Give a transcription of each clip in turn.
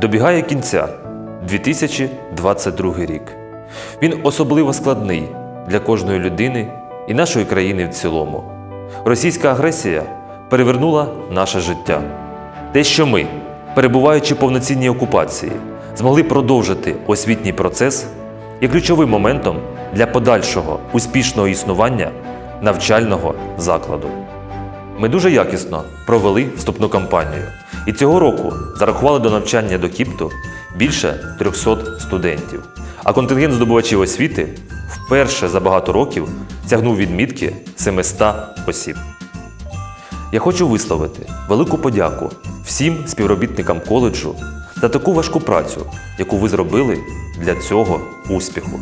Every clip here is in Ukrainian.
добігає кінця 2022 рік. Він особливо складний для кожної людини і нашої країни в цілому. Російська агресія перевернула наше життя. Те, що ми, перебуваючи в повноцінній окупації, змогли продовжити освітній процес, є ключовим моментом для подальшого успішного існування навчального закладу. Ми дуже якісно провели вступну кампанію і цього року зарахували до навчання до КІПТу більше 300 студентів. А контингент здобувачів освіти вперше за багато років сягнув відмітки 700 осіб. Я хочу висловити велику подяку всім співробітникам коледжу за таку важку працю, яку ви зробили для цього успіху.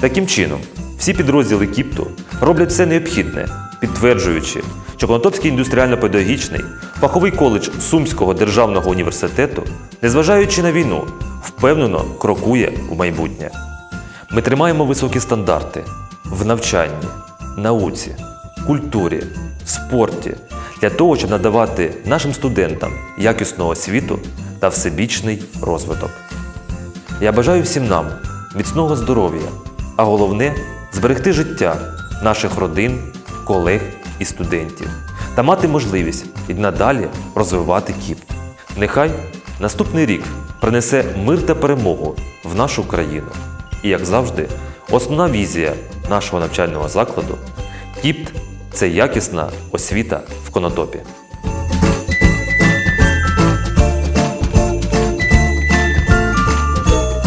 Таким чином, всі підрозділи КІПТу роблять все необхідне, підтверджуючи, що індустріально-педагогічний фаховий коледж Сумського державного університету, незважаючи на війну, впевнено крокує в майбутнє. Ми тримаємо високі стандарти в навчанні, науці, культурі, спорті для того, щоб надавати нашим студентам якісну освіту та всебічний розвиток. Я бажаю всім нам міцного здоров'я, а головне зберегти життя наших родин, колег і студентів та мати можливість і надалі розвивати КІПТ. Нехай наступний рік принесе мир та перемогу в нашу країну. І, як завжди, основна візія нашого навчального закладу КІПТ це якісна освіта в Конотопі.